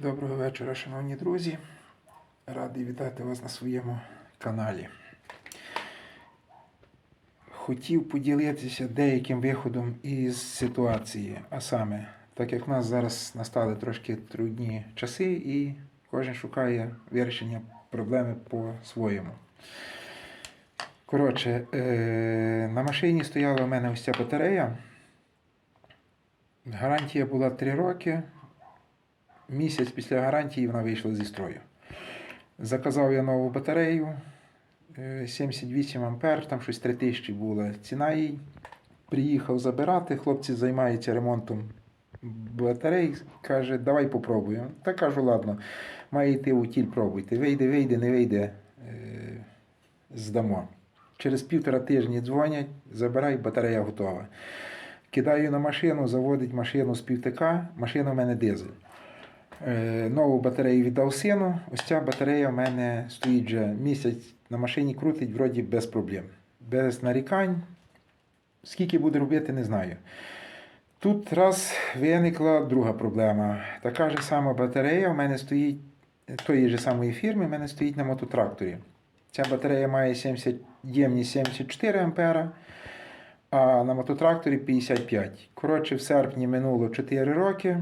Доброго вечора, шановні друзі. Радий вітати вас на своєму каналі. Хотів поділитися деяким виходом із ситуації, а саме, так як в нас зараз настали трошки трудні часи, і кожен шукає вирішення проблеми по-своєму. Коротше, е- на машині стояла у мене ось ця батарея. Гарантія була 3 роки. Місяць після гарантії вона вийшла зі строю. Заказав я нову батарею е, 78 ампер, там щось 3000 була ціна їй. Приїхав забирати, хлопці займаються ремонтом батарей. Каже, давай попробуємо. Та кажу, ладно, має йти утіль, пробуйте. Вийде, вийде, не вийде, е, здамо. Через півтора тижні дзвонять, забирай, батарея готова. Кидаю на машину, заводить машину з півтика, машина в мене дизель. Е, Нову батарею віддав сину. Ось ця батарея в мене стоїть вже місяць на машині, крутить вроді без проблем. Без нарікань. Скільки буде робити, не знаю. Тут раз виникла друга проблема. Така ж сама батарея в мене стоїть тої ж самої фірми, в мене стоїть на мототракторі. Ця батарея має 70, ємність 74 ампера, а на мототракторі 55. Коротше, в серпні минуло 4 роки.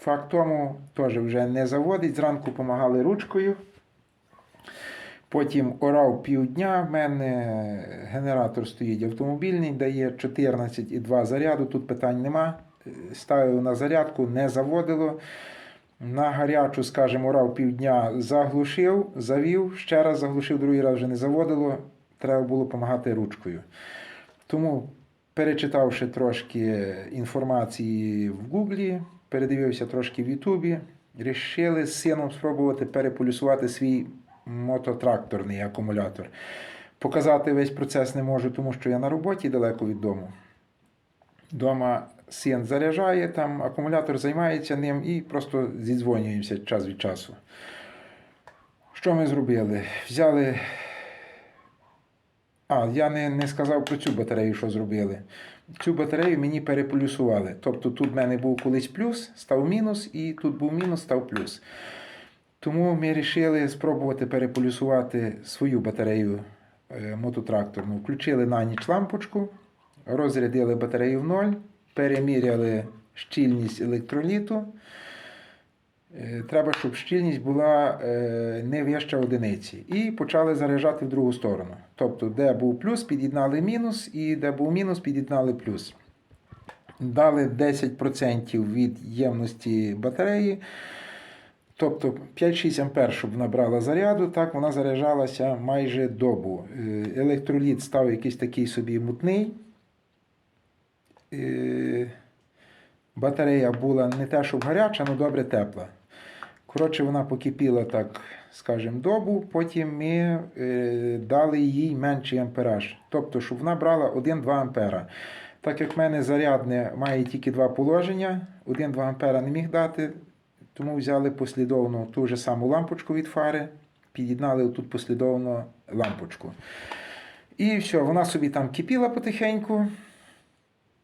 Факт тому теж вже не заводить. Зранку допомагали ручкою. Потім орав півдня. В мене генератор стоїть автомобільний, дає 14,2 заряду. Тут питань нема. Ставив на зарядку, не заводило. На гарячу, скажімо, орав півдня, заглушив, завів, ще раз заглушив, другий раз вже не заводило. Треба було допомагати ручкою. Тому, перечитавши трошки інформації в Гуглі, передивився трошки в Ютубі, рішили з сином спробувати переполюсувати свій мототракторний акумулятор. Показати весь процес не можу, тому що я на роботі далеко від дому. Дома син заряджає, там акумулятор займається ним і просто зідзвонюємося час від часу. Що ми зробили? Взяли. А, я не, не сказав про цю батарею, що зробили. Цю батарею мені переполюсували. Тобто тут в мене був колись плюс, став мінус, і тут був мінус, став плюс. Тому ми вирішили спробувати переполюсувати свою батарею е, мототракторну. Включили на ніч лампочку, розрядили батарею в ноль, переміряли щільність електроліту. Е, Треба, щоб щільність була е, не вища одиниці. І почали заряджати в другу сторону. Тобто, де був плюс, під'єднали мінус, і де був мінус, під'єднали плюс. Дали 10% від ємності батареї. Тобто 5-6 ампер, щоб набрала заряду, так вона заряджалася майже добу. Е, Електроліт став якийсь такий собі мутний. Батарея була не те, щоб гаряча, але добре тепла. Коротше, вона покипіла так, скажімо, добу, потім ми е, дали їй менший ампераж. Тобто, щоб вона брала 1-2 ампера. Так як в мене зарядне має тільки два положення, 1-2 ампера не міг дати, тому взяли послідовно ту ж саму лампочку від фари, під'єднали тут послідовно лампочку. І все, вона собі там кипіла потихеньку.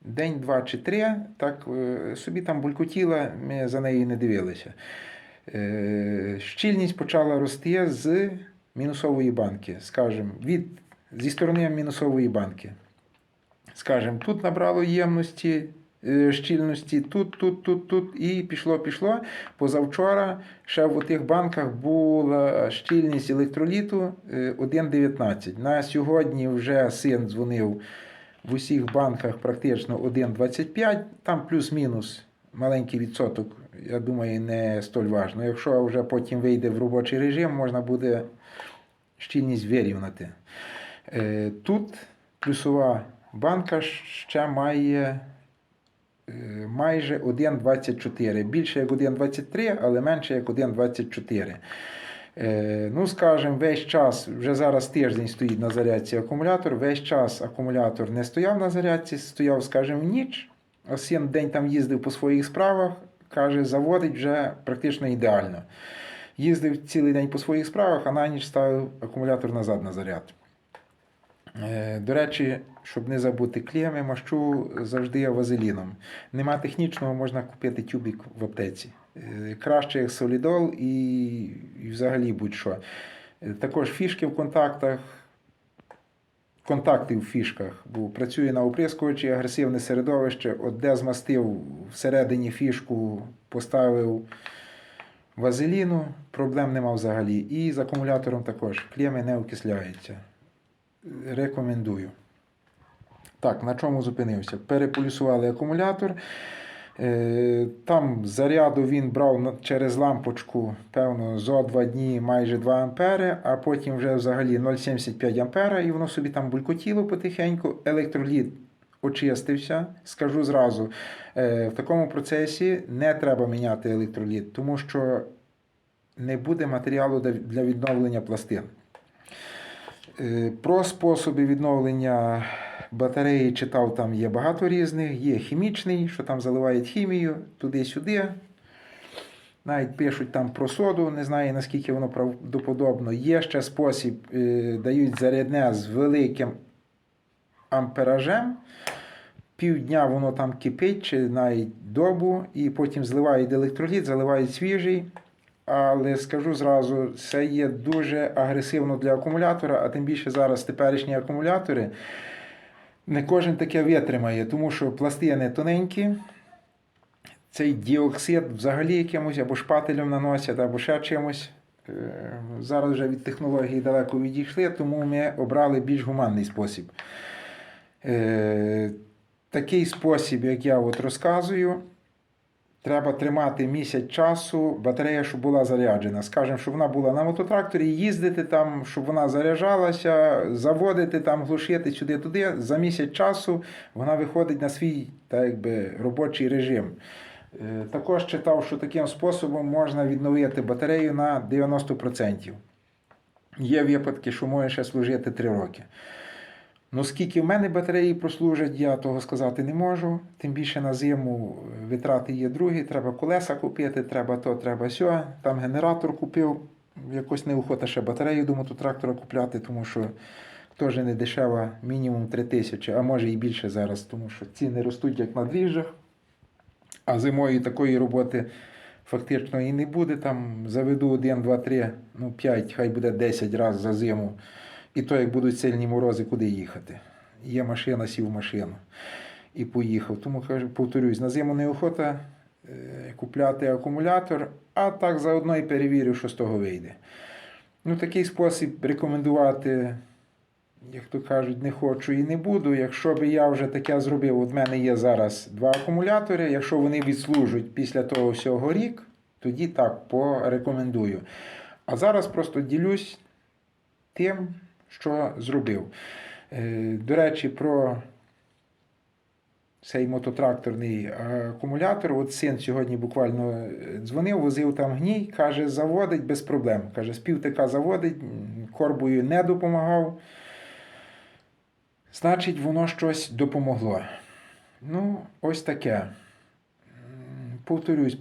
День, два чи три, так е, собі там булькотіла, ми за нею не дивилися. Е, Щільність почала рости з мінусової банки, скажімо, від, зі сторони мінусової банки. Скажімо, тут набрало ємності, е, щільності, тут, тут, тут, тут, і пішло, пішло. Позавчора ще в тих банках була щільність електроліту е, 1,19. На сьогодні вже син дзвонив в усіх банках практично 1,25, там плюс-мінус маленький відсоток, я думаю, не столь важно. Якщо вже потім вийде в робочий режим, можна буде щільність вирівняти. Е, Тут плюсова банка ще має е, майже 1,24. Більше як 1,23, але менше як 1,24. Е, Ну, скажімо, весь час, вже зараз тиждень стоїть на зарядці акумулятор, весь час акумулятор не стояв на зарядці, стояв, скажімо, ніч, син день там їздив по своїх справах, каже, заводить вже практично ідеально. Їздив цілий день по своїх справах, а на ніч ставив акумулятор назад на заряд. Е, До речі, щоб не забути клеми, мащу завжди вазеліном. Нема технічного, можна купити тюбик в аптеці. Е, Краще як солідол і, і взагалі будь-що. Е, Також фішки в контактах, контакти в фішках, бо працює на оприскувачі, агресивне середовище, от де змастив всередині фішку, поставив вазеліну, проблем нема взагалі. І з акумулятором також. Клеми не окисляються. Рекомендую. Так, на чому зупинився? Переполюсували акумулятор. Е, Там заряду він брав через лампочку, певно, зо 2 дні майже 2 ампери, а потім вже взагалі 0,75 ампера, і воно собі там булькотіло потихеньку. Електроліт очистився. Скажу зразу, е, в такому процесі не треба міняти електроліт, тому що не буде матеріалу для- для відновлення пластин. Е, Про способи відновлення батареї читав, там є багато різних. Є хімічний, що там заливають хімію туди-сюди. Навіть пишуть там про соду, не знаю наскільки воно правдоподобно. Є ще спосіб, е, дають зарядне з великим амперажем. Півдня воно там кипить, чи навіть добу, і потім зливають електроліт, заливають свіжий. Але скажу зразу, це є дуже агресивно для акумулятора, а тим більше зараз теперішні акумулятори. Не кожен таке витримає, тому що пластини тоненькі. Цей діоксид взагалі якимось або шпателем наносять, або ще чимось. Е, Зараз вже від технології далеко відійшли, тому ми обрали більш гуманний спосіб. Е, Такий спосіб, як я от розказую, треба тримати місяць часу, батарея, щоб була заряджена. Скажемо, щоб вона була на мототракторі, їздити там, щоб вона заряджалася, заводити там, глушити сюди-туди. За місяць часу вона виходить на свій так якби, робочий режим. Е, Також читав, що таким способом можна відновити батарею на 90%. Є випадки, що може ще служити 3 роки. Ну, скільки в мене батареї прослужать, я того сказати не можу. Тим більше на зиму витрати є другі, треба колеса купити, треба то, треба сьо. Там генератор купив. Якось неохота ще батарею до мототрактора купляти, тому що теж не дешева, мінімум 3 тисячі, а може і більше зараз, тому що ціни ростуть як на дріжджах. А зимою такої роботи фактично і не буде. Там заведу 1, 2, 3, ну 5, хай буде 10 разів за зиму. І то, як будуть сильні морози, куди їхати. Є машина, сів в машину і поїхав. Тому кажу, повторюсь, на зиму неохота е, купляти акумулятор, а так заодно і перевірю, що з того вийде. Ну, такий спосіб рекомендувати, як то кажуть, не хочу і не буду. Якщо б я вже таке зробив, от в мене є зараз два акумулятори. Якщо вони відслужать після того всього рік, тоді так порекомендую. А зараз просто ділюсь тим, що зробив. Е, До речі, про цей мототракторний акумулятор. От син сьогодні буквально е, дзвонив, возив там гній, каже, заводить без проблем. Каже, з півтика заводить, корбою не допомагав. Значить, воно щось допомогло. Ну, ось таке. Повторюсь,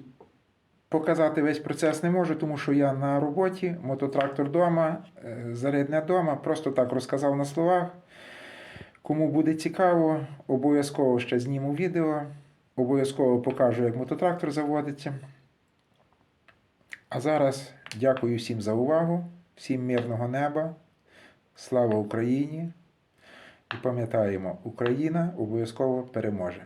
Показати весь процес не можу, тому що я на роботі, мототрактор вдома, е, зарядне вдома, просто так розказав на словах. Кому буде цікаво, обов'язково ще зніму відео, обов'язково покажу, як мототрактор заводиться. А зараз дякую всім за увагу, всім мирного неба, слава Україні! І пам'ятаємо, Україна обов'язково переможе.